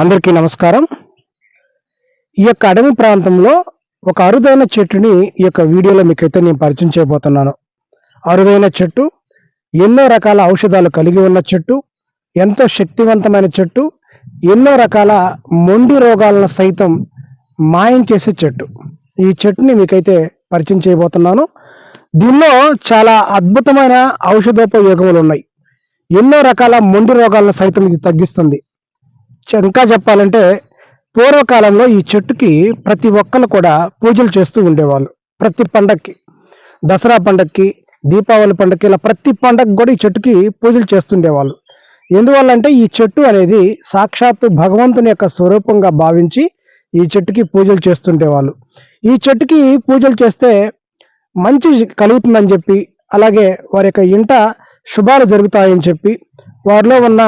అందరికీ నమస్కారం. ఈ యొక్క అడవి ప్రాంతంలో ఒక అరుదైన చెట్టుని ఈ యొక్క వీడియోలో మీకైతే నేను పరిచయం చేయబోతున్నాను. అరుదైన చెట్టు ఎన్నో రకాల ఔషధాలు కలిగి ఉన్న చెట్టు ఎంతో శక్తివంతమైన చెట్టు ఎన్నో రకాల మొండి రోగాలను సైతం మాయం చేసే చెట్టు. ఈ చెట్టుని మీకైతే పరిచయం చేయబోతున్నాను. దీనిలో చాలా అద్భుతమైన ఔషధోపయోగములు ఉన్నాయి. ఎన్నో రకాల మొండి రోగాలను సైతం ఇది తగ్గిస్తుంది. ఇంకా చెప్పాలంటే పూర్వకాలంలో ఈ చెట్టుకి ప్రతి ఒక్కరు కూడా పూజలు చేస్తూ ఉండేవాళ్ళు. ప్రతి పండక్కి దసరా పండక్కి దీపావళి పండక్కి ఇలా ప్రతి పండగ కూడా ఈ చెట్టుకి పూజలు చేస్తుండేవాళ్ళు ఎందువల్ల అంటే ఈ చెట్టు అనేది సాక్షాత్తు భగవంతుని యొక్క స్వరూపంగా భావించి ఈ చెట్టుకి పూజలు చేస్తుండేవాళ్ళు ఈ చెట్టుకి పూజలు చేస్తే మంచి కలుగుతుందని చెప్పి అలాగే వారి యొక్క ఇంట శుభాలు జరుగుతాయని చెప్పి వారిలో ఉన్న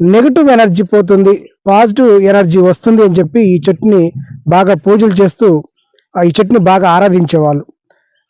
నెగిటివ్ ఎనర్జీ పోతుంది పాజిటివ్ ఎనర్జీ వస్తుంది అని చెప్పి ఈ చెట్టుని బాగా పూజలు చేస్తూ ఆ ఈ చెట్టుని బాగా ఆరాధించేవాళ్ళు.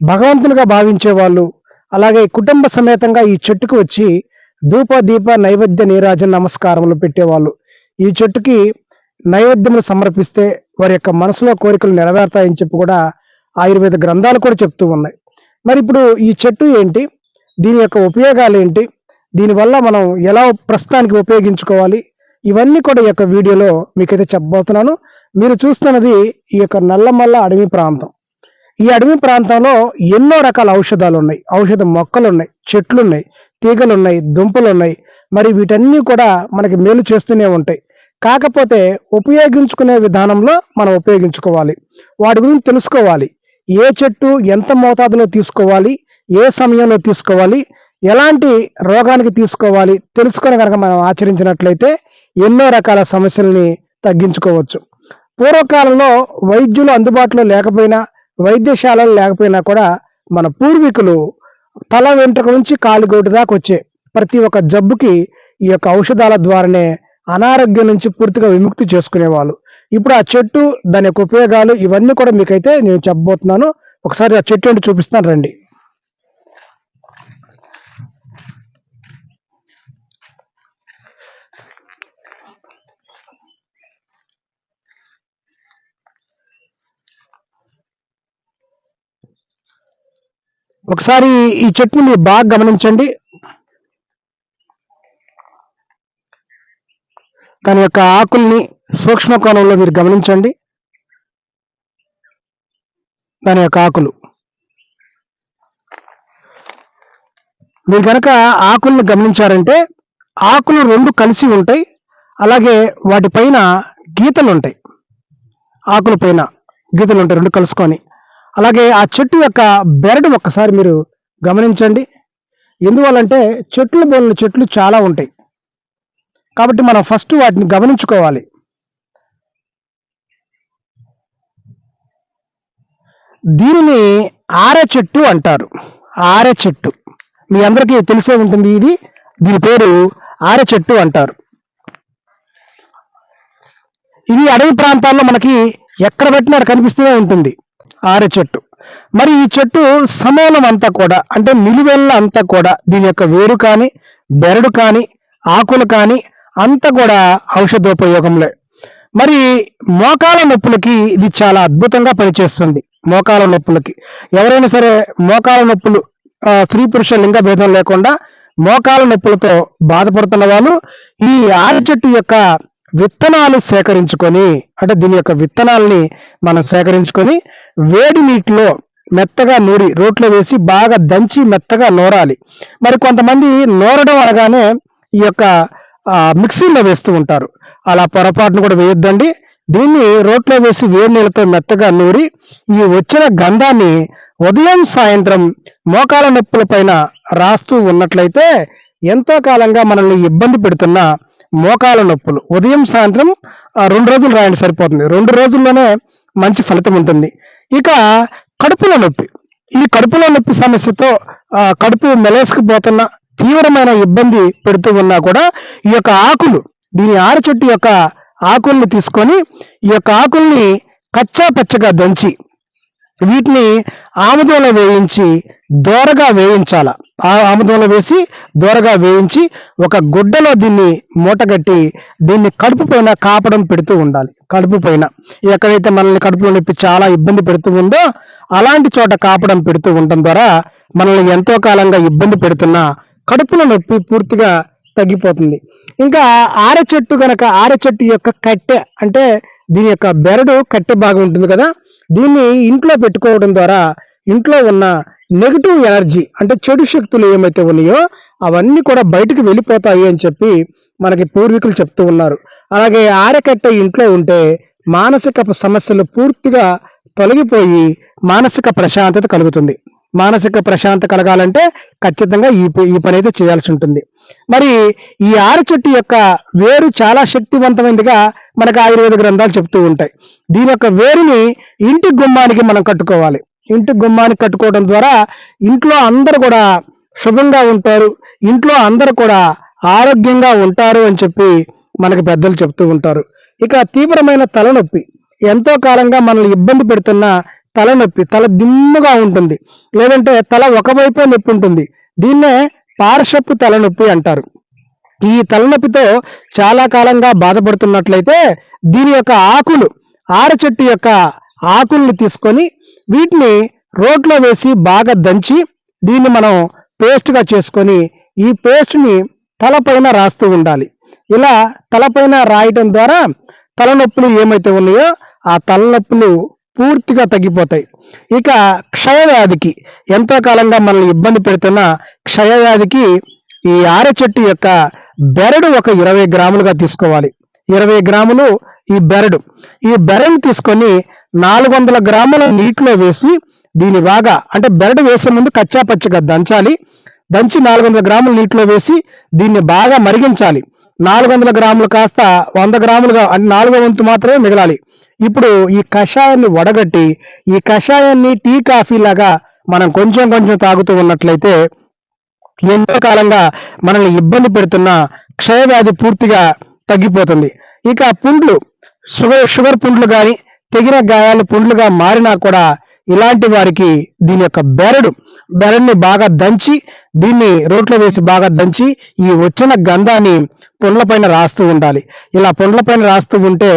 భగవంతునిగా భావించేవాళ్ళు. అలాగే కుటుంబ సమేతంగా ఈ చెట్టుకు వచ్చి ధూప దీప నైవేద్య నీరాజన నమస్కారములు పెట్టేవాళ్ళు. ఈ చెట్టుకి నైవేద్యములు సమర్పిస్తే వారి యొక్క మనసులో కోరికలు నెరవేరుతాయని చెప్పి కూడా ఆయుర్వేద గ్రంథాలు కూడా చెప్తూ ఉన్నాయి. మరి ఇప్పుడు ఈ చెట్టు ఏంటి? దీని యొక్క ఉపయోగాలు ఏంటి? దీనివల్ల మనం ఎలా ప్రస్తుతానికి ఉపయోగించుకోవాలి? ఇవన్నీ కూడా ఈ యొక్క వీడియోలో మీకైతే చెప్పబోతున్నాను. మీరు చూస్తున్నది ఈ యొక్క నల్లమల్ల అడవి ప్రాంతం. ఈ అడవి ప్రాంతంలో ఎన్నో రకాల ఔషధాలు ఉన్నాయి. ఔషధ మొక్కలు ఉన్నాయి చెట్లు ఉన్నాయి తీగలు ఉన్నాయి దుంపలు ఉన్నాయి మరి వీటన్నీ కూడా మనకి మేలు చేస్తూనే ఉంటాయి. కాకపోతే ఉపయోగించుకునే విధానంలో మనం ఉపయోగించుకోవాలి. వాటి గురించి తెలుసుకోవాలి. ఏ చెట్టు ఎంత మోతాదులో తీసుకోవాలి? ఏ సమయంలో తీసుకోవాలి? ఎలాంటి రోగానికి తీసుకోవాలి? తెలుసుకొని కనుక మనం ఆచరించినట్లయితే ఎన్నో రకాల సమస్యల్ని తగ్గించుకోవచ్చు. పూర్వకాలంలో వైద్యులు అందుబాటులో లేకపోయినా వైద్యశాలలు లేకపోయినా కూడా మన పూర్వీకులు తల వెంట్రుక నుంచి కాలిగోటు దాకా వచ్చే ప్రతి ఒక్క జబ్బుకి ఈ యొక్క ఔషధాల ద్వారానే అనారోగ్యం నుంచి పూర్తిగా విముక్తి చేసుకునేవాళ్ళు. ఇప్పుడు ఆ చెట్టు దాని యొక్క ఉపయోగాలు ఇవన్నీ కూడా మీకైతే నేను చెప్పబోతున్నాను. ఒకసారి ఆ చెట్టు ఏంటి చూపిస్తాను రండి. ఒకసారి ఈ చెట్టుని మీరు బాగా గమనించండి. దాని యొక్క ఆకుల్ని సూక్ష్మ కోణంలో మీరు గమనించండి. దాని యొక్క ఆకులు. మీరు కనుక ఆకుల్ని గమనించారంటే ఆకులు రెండు కలిసి ఉంటాయి. అలాగే వాటిపైన గీతలు ఉంటాయి. ఆకుల పైన గీతలు ఉంటాయి రెండు కలుసుకొని. అలాగే ఆ చెట్టు యొక్క బెరడు ఒక్కసారి మీరు గమనించండి. ఎందువల్లంటే చెట్లు బోలిన చెట్లు చాలా ఉంటాయి. కాబట్టి మనం ఫస్ట్ వాటిని గమనించుకోవాలి. దీనిని ఆరె చెట్టు అంటారు. ఆరె చెట్టు. మీ అందరికీ తెలిసే ఉంటుంది ఇది. దీని పేరు ఆరె చెట్టు అంటారు. ఇది అడవి ప్రాంతాల్లో మనకి ఎక్కడ పెట్టినా కనిపిస్తూనే ఉంటుంది. ఆరె చెట్టు. మరి ఈ చెట్టు సమూలం అంతా కూడా అంటే నిలువెల్ల అంతా కూడా దీని యొక్క వేరు కానీ బెరడు కానీ ఆకులు కానీ అంతా కూడా ఔషధోపయోగంలే. మరి మోకాల నొప్పులకి ఇది చాలా అద్భుతంగా పనిచేస్తుంది మోకాల నొప్పులకి. ఎవరైనా సరే మోకాల నొప్పులు స్త్రీ పురుష లింగ భేదం లేకుండా మోకాల నొప్పులతో బాధపడుతున్న వాళ్ళు ఈ ఆరి చెట్టు యొక్క విత్తనాలు సేకరించుకొని అంటే దీని యొక్క విత్తనాలని మనం సేకరించుకొని వేడి నీటిలో మెత్తగా నూరి రోట్లో వేసి బాగా దంచి మెత్తగా నూరాలి. మరి కొంతమంది నూరడం అనగానే ఈ యొక్క మిక్సీలో వేస్తూ ఉంటారు. అలా పొరపాటును కూడా వేయొద్దండి. దీన్ని రోట్లో వేసి వేడి నీళ్ళతో మెత్తగా నూరి ఈ వచ్చిన గంధాన్ని ఉదయం సాయంత్రం మోకాల నొప్పుల పైన రాస్తూ ఉన్నట్లయితే ఎంతో కాలంగా మనల్ని ఇబ్బంది పెడుతున్న మోకాల నొప్పులు. ఉదయం సాయంత్రం రెండు రోజులు రాయండి సరిపోతుంది. రెండు రోజుల్లోనే మంచి ఫలితం ఉంటుంది. ఇక కడుపులో నొప్పి. ఈ కడుపులో నొప్పి సమస్యతో కడుపు మెలేసుకుపోతున్న తీవ్రమైన ఇబ్బంది పెడుతూ ఉన్నా కూడా ఈ యొక్క ఆకులు దీని ఆరు చెట్టు యొక్క ఆకుల్ని తీసుకొని ఈ యొక్క ఆకుల్ని కచ్చా పచ్చగా దంచి వీటిని ఆముదంలో వేయించి దోరగా వేయించాల. ఆముదంలో వేసి దూరగా వేయించి ఒక గుడ్డలో దీన్ని మూటగట్టి దీన్ని కడుపు పైన కాపడం పెడుతూ ఉండాలి. కడుపు పైన. ఎక్కడైతే మనల్ని కడుపులో నొప్పి చాలా ఇబ్బంది పెడుతూ ఉందో అలాంటి చోట కాపడం పెడుతూ ఉండటం ద్వారా మనల్ని ఎంతో కాలంగా ఇబ్బంది పెడుతున్న కడుపులో నొప్పి పూర్తిగా తగ్గిపోతుంది. ఇంకా ఆర చెట్టు కనుక ఆర చెట్టు యొక్క కట్టె అంటే దీని యొక్క బెరడు కట్టె బాగా ఉంటుంది కదా దీన్ని ఇంట్లో పెట్టుకోవడం ద్వారా ఇంట్లో ఉన్న నెగిటివ్ ఎనర్జీ అంటే చెడు శక్తులు ఏమైతే ఉన్నాయో అవన్నీ కూడా బయటకు వెళ్ళిపోతాయి అని చెప్పి మనకి పూర్వీకులు చెప్తూ ఉన్నారు. అలాగే ఆరకట్ట ఇంట్లో ఉంటే మానసిక సమస్యలు పూర్తిగా తొలగిపోయి మానసిక ప్రశాంతత కలుగుతుంది. మానసిక ప్రశాంతత కలగాలంటే ఖచ్చితంగా ఈ ఈ పని అయితే చేయాల్సి ఉంటుంది. మరి ఈ ఆరు చెట్టు యొక్క వేరు చాలా శక్తివంతమైనదిగా మనకు ఆయుర్వేద గ్రంథాలు చెప్తూ ఉంటాయి. దీని యొక్క వేరుని ఇంటి గుమ్మానికి మనం కట్టుకోవాలి. ఇంటి గుమ్మానికి కట్టుకోవడం ద్వారా ఇంట్లో అందరూ కూడా శుభంగా ఉంటారు. ఇంట్లో అందరు కూడా ఆరోగ్యంగా ఉంటారు అని చెప్పి మనకి పెద్దలు చెప్తూ ఉంటారు. ఇక తీవ్రమైన తలనొప్పి. ఎంతో కాలంగా మనల్ని ఇబ్బంది పెడుతున్న తలనొప్పి. తల దిమ్ముగా ఉంటుంది. లేదంటే తల ఒకవైపే నొప్పి ఉంటుంది. దీన్నే పార్శ్వపు తలనొప్పి అంటారు. ఈ తలనొప్పితో చాలా కాలంగా బాధపడుతున్నట్లయితే దీని యొక్క ఆకులు ఆరచెట్టు యొక్క ఆకుల్ని తీసుకొని వీటిని రోట్లో వేసి బాగా దంచి దీన్ని మనం పేస్ట్గా చేసుకొని ఈ పేస్ట్ని తలపైన రాస్తూ ఉండాలి. ఇలా తలపైన రాయటం ద్వారా తలనొప్పులు ఏమైతే ఉన్నాయో ఆ తలనొప్పులు పూర్తిగా తగ్గిపోతాయి. ఇక క్షయవ్యాధికి ఎంతో కాలంగా మనల్ని ఇబ్బంది పెడుతున్న క్షయవ్యాధికి ఈ ఆరె చెట్టు యొక్క బెరడు ఒక ఇరవై గ్రాములుగా తీసుకోవాలి. ఇరవై గ్రాములు ఈ బెరడు. ఈ బెరడు తీసుకొని నాలుగు వందల గ్రాముల నీటిలో వేసి దీన్ని బాగా అంటే బెరడు వేసే ముందు కచ్చా పచ్చిగా దంచాలి. దంచి నాలుగు వందల గ్రాముల నీటిలో వేసి దీన్ని బాగా మరిగించాలి. నాలుగు వందల గ్రాములు కాస్త వంద గ్రాములుగా అంటే నాలుగో వంతు మాత్రమే మిగలాలి. ఇప్పుడు ఈ కషాయాన్ని వడగట్టి ఈ కషాయాన్ని టీ కాఫీ లాగా మనం కొంచెం కొంచెం తాగుతూ ఉన్నట్లయితే ఎంతో కాలంగా మనల్ని ఇబ్బంది పెడుతున్న క్షయవ్యాధి పూర్తిగా తగ్గిపోతుంది. ఇక పుండ్లు షుగర్ షుగర్ పుండ్లు కానీ తెగిన గాయాలు పుండ్లుగా మారినా కూడా ఇలాంటి వారికి దీని యొక్క బెరడు బెరడుని బాగా దంచి దీన్ని రోట్లో వేసి బాగా దంచి ఈ వచ్చిన గంధాన్ని పుండ్లపైన రాస్తూ ఉండాలి. ఇలా పుండ్లపైన రాస్తూ ఉంటే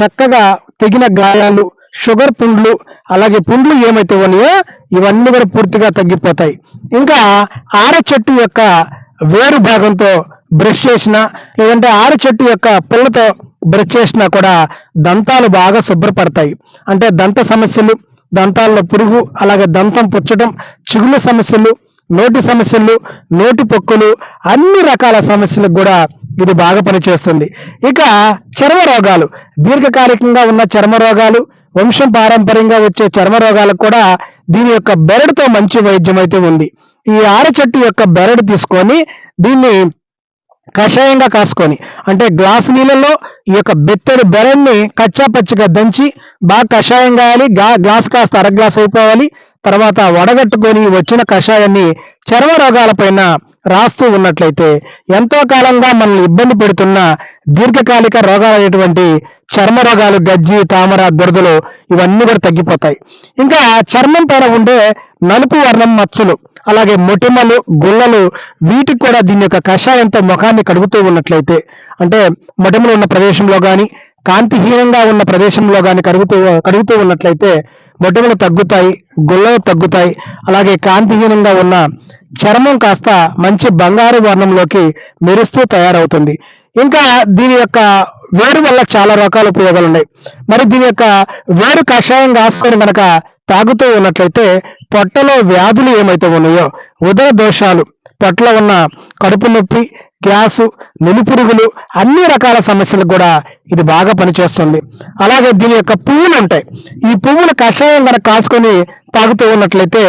చక్కగా తెగిన గాయాలు షుగర్ పుండ్లు అలాగే పుండ్లు ఏమైతే ఉన్నాయో ఇవన్నీ కూడా పూర్తిగా తగ్గిపోతాయి. ఇంకా ఆర చెట్టు యొక్క వేరు భాగంతో బ్రష్ చేసినా లేదంటే ఆర చెట్టు యొక్క పుల్లతో బ్రష్ చేసినా కూడా దంతాలు బాగా శుభ్రపడతాయి. అంటే దంత సమస్యలు దంతాల్లో పురుగు అలాగే దంతం పుచ్చడం చిగుళ్ళ సమస్యలు నోటి సమస్యలు నోటి పొక్కులు అన్ని రకాల సమస్యలకు కూడా ఇది బాగా పనిచేస్తుంది. ఇక చర్మ రోగాలు దీర్ఘకాలికంగా ఉన్న చర్మ రోగాలు వంశం పారంపర్యంగా వచ్చే చర్మ రోగాలకు కూడా దీని యొక్క బెరడుతో మంచి వైద్యం అయితే ఉంది. ఈ ఆర చెట్టు యొక్క బెరడు తీసుకొని దీన్ని కషాయంగా కాసుకొని అంటే గ్లాసు నీళ్ళలో ఈ యొక్క బెత్తడి బెరన్ని కచ్చా పచ్చిగా దంచి బాగా కషాయం కాయాలి గ్లాస్ కాస్త అర గ్లాస్ అయిపోవాలి తర్వాత వడగట్టుకొని వచ్చిన కషాయాన్ని చర్మ రోగాలపైన రాస్తూ ఉన్నట్లయితే ఎంతో కాలంగా మనల్ని ఇబ్బంది పెడుతున్న దీర్ఘకాలిక రోగాలైనటువంటి చర్మ రోగాలు గజ్జి తామర దురదలు ఇవన్నీ కూడా తగ్గిపోతాయి. ఇంకా చర్మం పైన ఉండే నలుపు వర్ణం మచ్చలు అలాగే మొటిమలు గుల్లలు వీటికి కూడా దీని యొక్క కషాయంతో ముఖాన్ని కడుగుతూ ఉన్నట్లయితే అంటే మొటిమలు ఉన్న ప్రదేశంలో కానీ కాంతిహీనంగా ఉన్న ప్రదేశంలో కానీ కడుగుతూ కడుగుతూ ఉన్నట్లయితే మొటిమలు తగ్గుతాయి గుల్లలు తగ్గుతాయి అలాగే కాంతిహీనంగా ఉన్న చర్మం కాస్త మంచి బంగారు వర్ణంలోకి మెరుస్తూ తయారవుతుంది. ఇంకా దీని యొక్క వేరు వల్ల చాలా రకాల ఉపయోగాలు ఉన్నాయి మరి దీని యొక్క వేరు కషాయం కాసుకొని కనుక తాగుతూ ఉన్నట్లయితే పొట్టలో వ్యాధులు ఏమైతే ఉన్నాయో ఉదర దోషాలు పొట్టలో ఉన్న కడుపు నొప్పి గ్యాసు నులిపురుగులు అన్ని రకాల సమస్యలకు కూడా ఇది బాగా పనిచేస్తుంది. అలాగే దీని యొక్క పువ్వులు ఉంటాయి. ఈ పువ్వులు కషాయం కనుక కాసుకొని తాగుతూ ఉన్నట్లయితే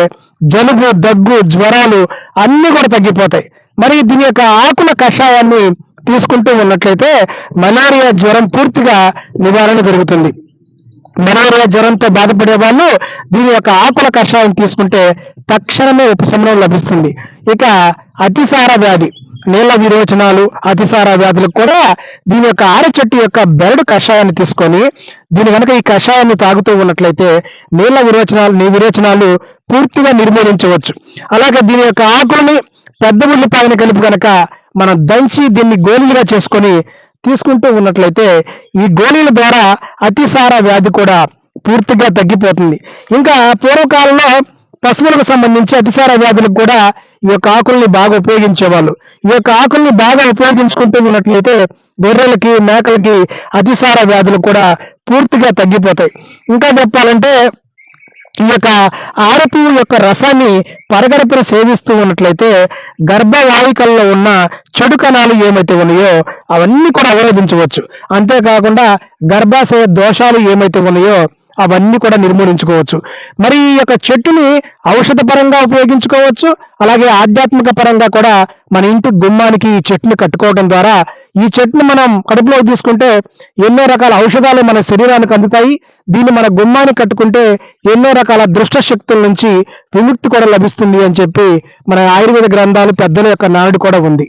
జలుబు దగ్గు జ్వరాలు అన్ని కూడా తగ్గిపోతాయి. మరి దీని యొక్క ఆకుల కషాయాన్ని తీసుకుంటూ ఉన్నట్లయితే మలేరియా జ్వరం పూర్తిగా నివారణ జరుగుతుంది. మలేరియా జ్వరంతో బాధపడే వాళ్ళు దీని యొక్క ఆకుల కషాయం తీసుకుంటే తక్షణమే ఉపశమనం లభిస్తుంది. ఇక అతిసార వ్యాధి నీళ్ళ విరోచనాలు అతిసార వ్యాధులకు కూడా దీని యొక్క ఆరచెట్టు యొక్క బెరడు కషాయాన్ని తీసుకొని దీని కనుక ఈ కషాయాన్ని తాగుతూ ఉన్నట్లయితే నీళ్ళ విరోచనాలు నీ విరోచనాలు పూర్తిగా నిర్మూలించవచ్చు. అలాగే దీని యొక్క ఆకులని పెద్ద ఉల్లిపాయను కలిపి కనుక మనం దంచి దీన్ని గోళీలుగా చేసుకొని తీసుకుంటూ ఉన్నట్లయితే ఈ గోళీల ద్వారా అతిసార వ్యాధి కూడా పూర్తిగా తగ్గిపోతుంది. ఇంకా పూర్వకాలంలో పశువులకు సంబంధించి అతిసార వ్యాధులకు కూడా ఈ యొక్క ఆకుల్ని బాగా ఉపయోగించేవాళ్ళు. ఈ యొక్క ఆకుల్ని బాగా ఉపయోగించుకుంటూ ఉన్నట్లయితే గొర్రెలకి మేకలకి అతిసార వ్యాధులు కూడా పూర్తిగా తగ్గిపోతాయి. ఇంకా చెప్పాలంటే ఈ యొక్క ఆరపువ్వు యొక్క రసాన్ని పరగడపున సేవిస్తూ ఉన్నట్లయితే గర్భవాహికల్లో ఉన్న చెడు కణాలు ఏమైతే ఉన్నాయో అవన్నీ కూడా అవరోధించవచ్చు. అంతేకాకుండా గర్భాశయ దోషాలు ఏమైతే ఉన్నాయో అవన్నీ కూడా నిర్మూలించుకోవచ్చు. మరి ఈ యొక్క చెట్టుని ఔషధ పరంగా ఉపయోగించుకోవచ్చు. అలాగే ఆధ్యాత్మిక పరంగా కూడా మన ఇంటి గుమ్మానికి ఈ చెట్టుని కట్టుకోవడం ద్వారా ఈ చెట్టును మనం కడుపులోకి తీసుకుంటే ఎన్నో రకాల ఔషధాలు మన శరీరానికి అందుతాయి. దీన్ని మన గుమ్మానికి కట్టుకుంటే ఎన్నో రకాల దుష్ట శక్తుల నుంచి విముక్తి కూడా లభిస్తుంది అని చెప్పి మన ఆయుర్వేద గ్రంథాలు పెద్దల యొక్క నానుడు కూడా ఉంది.